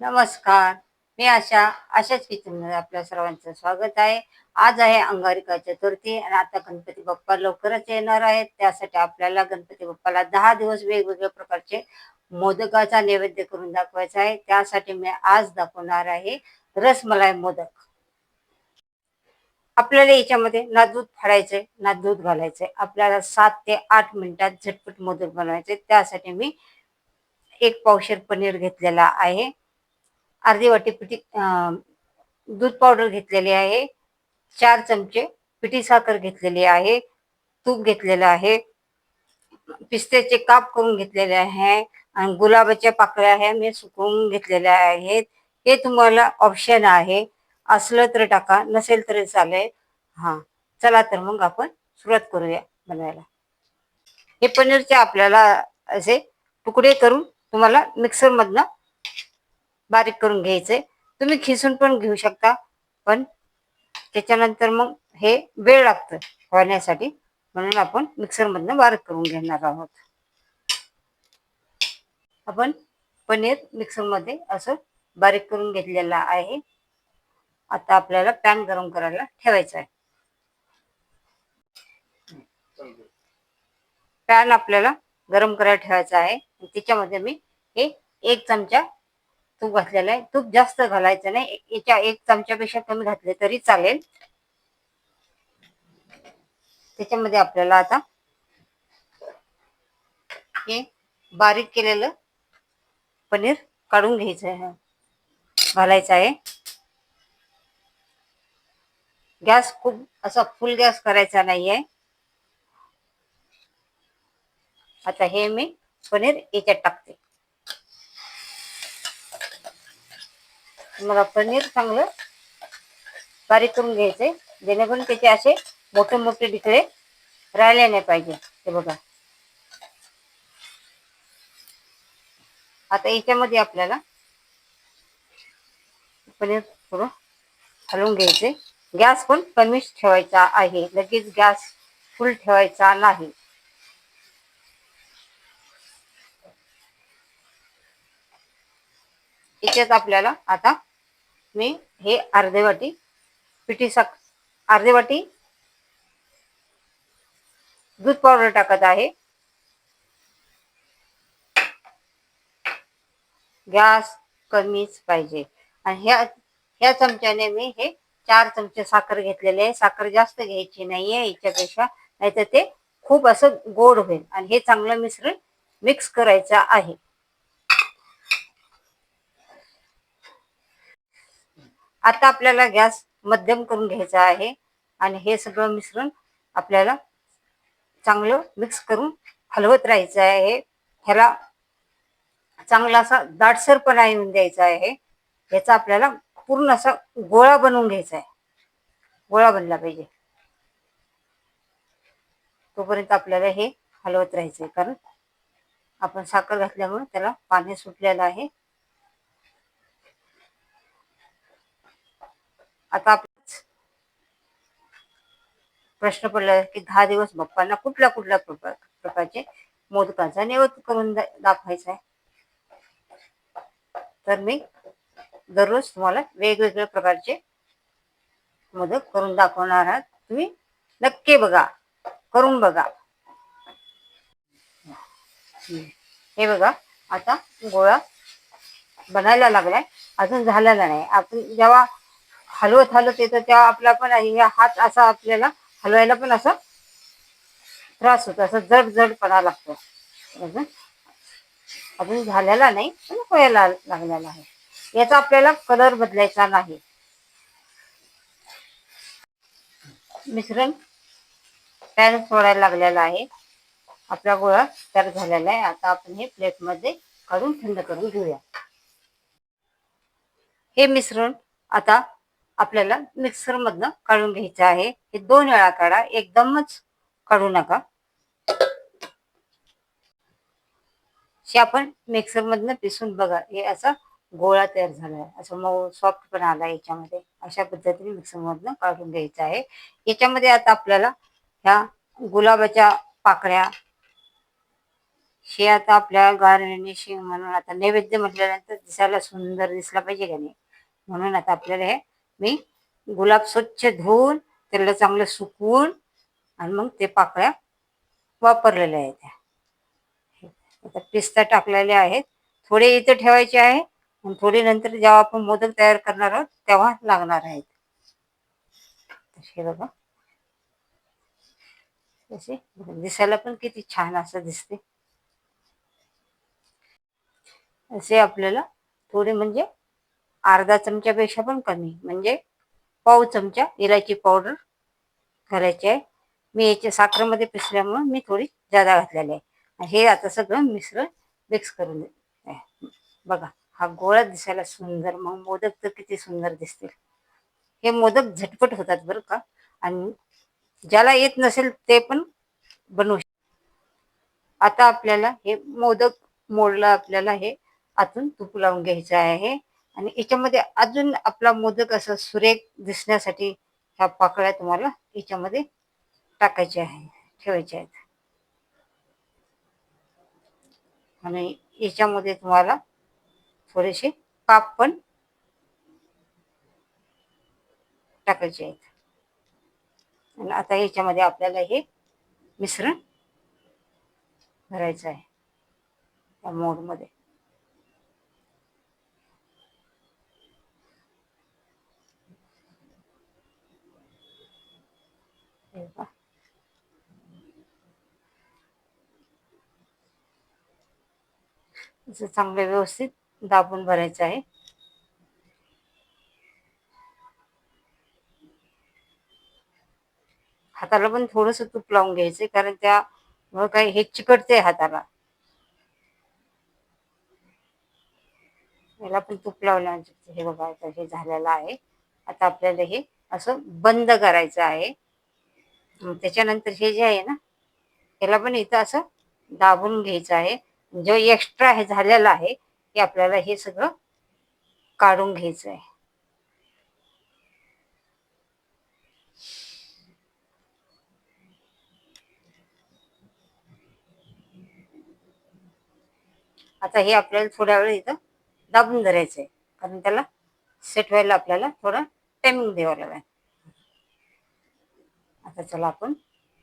नमस्कार. मी आशा आशाच किचनमध्ये आपल्या सर्वांचं स्वागत आहे. आज आहे अंगारिका चतुर्थी आणि आता गणपती बाप्पा लवकरच येणार आहेत. त्यासाठी आपल्याला गणपती बाप्पाला दहा दिवस वेगवेगळ्या प्रकारचे मोदकाचा नैवेद्य करून दाखवायचा आहे. त्यासाठी मी आज दाखवणार आहे रसमलाई मोदक. आपल्याला याच्यामध्ये ना दूध फाडायचंय ना दूध घालायचंय. आपल्याला सात ते आठ मिनिटात झटपट मोदक बनवायचे. त्यासाठी मी एक पावशेर पनीर घेतलेला आहे. अर्धी वाटी पिठी दूध पावडर घेतलेली आहे. चार चमचे पिठी साखर घेतलेली आहे. तूप घेतलेलं आहे. पिस्त्याचे काप करून घेतलेले आहे. आणि गुलाबाच्या पाकळ्या आहे. मी सुकवून घेतलेल्या आहेत. हे तुम्हाला ऑप्शन आहे. असलं तर टाका नसेल तरी चालेल. हा चला तर मग आपण सुरुवात करूया बनवायला. हे पनीरचे आपल्याला असे तुकडे करून तुम्हाला मिक्सरमधनं बारीक करून घ्यायचंय तुम्ही खिसून पण घेऊ शकता पण त्याच्यानंतर मग हे वेळ लागतं होण्यासाठी. म्हणून आपण मिक्सर मधनं बारीक करून घेणार आहोत. आपण पनीर मिक्सरमध्ये असं बारीक करून घेतलेलं आहे. आता आपल्याला पॅन गरम करायला ठेवायचा आहे. पॅन आपल्याला गरम करायला ठेवायचा आहे. त्याच्यामध्ये मी हे एक चमचा तूप घातलेलं आहे. तूप जास्त घालायचं नाही. याच्या एक चमच्यापेक्षा कमी घातले तरी चालेल. त्याच्यामध्ये आपल्याला आता हे बारीक केलेलं पनीर काढून घ्यायचं आहे. घालायचं आहे. गॅस खूप असा फुल गॅस करायचा नाहीये. आता हे मी पनीर याच्यात टाकते. मला पनीर चांगलं बारीक करून घ्यायचंय. जेणेकरून त्याचे असे मोठे मोठे ढिकळे राहिले नाही पाहिजे. ते बघा. आता याच्यामध्ये आपल्याला पनीर थोडं हलवून घ्यायचे गॅस पण कमीच ठेवायचा आहे. लगेच गॅस फुल ठेवायचा नाही. याच्यात आपल्याला आता मी हे अर्धे वाटी पिठी साख अर्धे वाटी दूध पावडर टाकत आहे. गॅस कमीच पाहिजे. आणि ह्या ह्या चमच्याने मी हे चार चमचे साखर घेतलेले आहे. साखर जास्त घ्यायची नाहीये याच्यापेक्षा नाहीतर ते खूप असं गोड होईल. आणि हे चांगलं मिश्रण मिक्स करायचं आहे. आता आपल्याला गॅस मध्यम करून घ्यायचा आहे. आणि हे सगळं मिश्रण आपल्याला चांगलं मिक्स करून हलवत राहायचं आहे. ह्याला चांगला असा दाटसरपणा येऊन द्यायचा आहे. ह्याचा आपल्याला पूर्ण असा गोळा बनवून घ्यायचा आहे. गोळा बनला पाहिजे. तोपर्यंत आपल्याला हे हलवत राहायचं आहे कारण आपण साखर घातल्यामुळे त्याला पाणी सुटलेलं आहे. आता प्रश्न पडला की दहा दिवस बाप्पांना कुठल्या कुठल्या प्रकारचे मोदकाचा नैवेद्य करून दाखवायचा आहे. तर मी दररोज तुम्हाला वेगवेगळ्या प्रकारचे मोदक करून दाखवणार आहात तुम्ही नक्की बघा. करून बघा. हे बघा आता गोळा बनायला लागलाय. अजून झालेला नाही. आपण जेव्हा हलवत हलवत येतं तेव्हा आपला पण हात असा आपल्याला हलवायला पण असा त्रास होतो असं जड जडपणा लागतो. अजून अजून झालेला नाही पण व्हायला लागलेला आहे. याचा आपल्याला कलर बदलायचा नाही. मिश्रण पॅन सोडायला लागलेला आहे. आपला गोळा तयार झालेला आहे. आता आपण हे प्लेटमध्ये काढून थंड करून घेऊया. हे मिश्रण आता आपल्याला मिक्सर मधनं काढून घ्यायचं आहे. हे दोन वेळा काढा. एकदमच काढू नका. आपण मिक्सर मधनं पिसून बघा. हे असा गोळा तयार झाला आहे असं मऊ सॉफ्ट पण आला याच्यामध्ये. अशा पद्धतीने मिक्सर मधनं काढून घ्यायचं आहे. याच्यामध्ये आता आपल्याला ह्या गुलाबाच्या पाकळ्या हे आता आपल्या गार्निशिंग म्हणून आता नैवेद्य म्हटल्यानंतर दिसायला सुंदर दिसला पाहिजे का नाही? म्हणून आता आपल्याला हे मी गुलाब स्वच्छ धुवून त्याला चांगलं सुकवून आणि मग ते पाकळ्या वापरलेल्या आहेत. आता पिस्ता टाकलेले आहेत. थोडे इथे ठेवायचे आहे. आणि थोडे नंतर जेव्हा आपण मोदक तयार करणार आहोत तेव्हा लागणार आहेत. हे बघा. तसे दिसायला पण किती छान असं दिसते. असे आपल्याला थोडे म्हणजे अर्धा चमच्यापेक्षा पण कमी. म्हणजे पाव चमचा इलायची पावडर घालायची आहे. मी याच्या साखरेमध्ये पिसल्यामुळे मी थोडी जादा घातलेली आहे. हे आता सगळं मिश्रण मिक्स करून दे बघा हा गोळा दिसायला सुंदर मग मोदक तर किती सुंदर दिसतील. हे मोदक झटपट होतात बरं का. आणि ज्याला येत नसेल ते पण बनवू आता आपल्याला हे मोदक मोडला आपल्याला हे आतून तूप लावून घ्यायचं आहे. आणि याच्यामध्ये अजून आपला मोदक असं सुरेख दिसण्यासाठी ह्या पाकळ्या तुम्हाला याच्यामध्ये टाकायच्या आहे ठेवायच्या आहेत. आणि याच्यामध्ये तुम्हाला थोडेसे पाप पण टाकायचे आहेत. आणि आता याच्यामध्ये आपल्याला हे मिश्रण भरायचं आहे त्या मोडमध्ये. असं चांगलं व्यवस्थित दाबून भरायचं आहे. हाताला पण थोडस तूप लावून घ्यायचंय कारण त्या काही हे चिकटते हाताला. याला पण तूप लावलं हे बघा आता हे झालेलं आहे. आता आपल्याला हे असं बंद करायचं आहे. त्याच्यानंतर हे जे आहे ना त्याला पण इथं असं दाबून घ्यायचं आहे. जो एक्स्ट्रा हे झालेला आहे ते आपल्याला हे सगळं काढून घ्यायचं आहे. आता हे आपल्याला थोड्या वेळ इथं दाबून धरायचं आहे. कारण त्याला सेट व्हायला आपल्याला थोडं टायमिंग द्यावं लागेल. आता चला आपण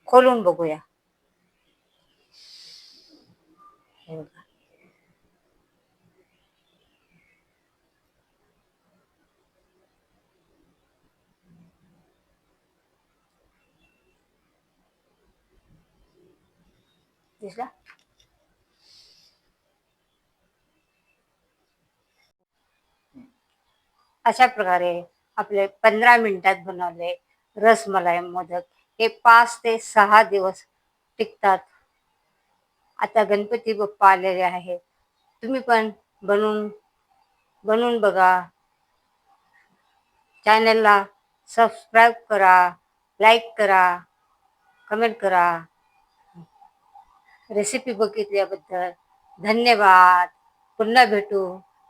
खोलून बघूया. हे बघा. दिसला? अशा प्रकारे आपले पंधरा मिनिटात बनवले. रसमलाई मोदक. हे पाच ते सहा दिवस टिकतात. आता गणपती बाप्पा आलेले आहेत. तुम्ही पण बनवून बनवून बघा. चॅनलला सबस्क्राईब करा लाईक करा कमेंट करा. रेसिपी बघितल्याबद्दल धन्यवाद. पुन्हा भेटू.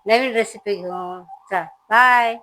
नवीन रेसिपी घेऊन. चा बाय.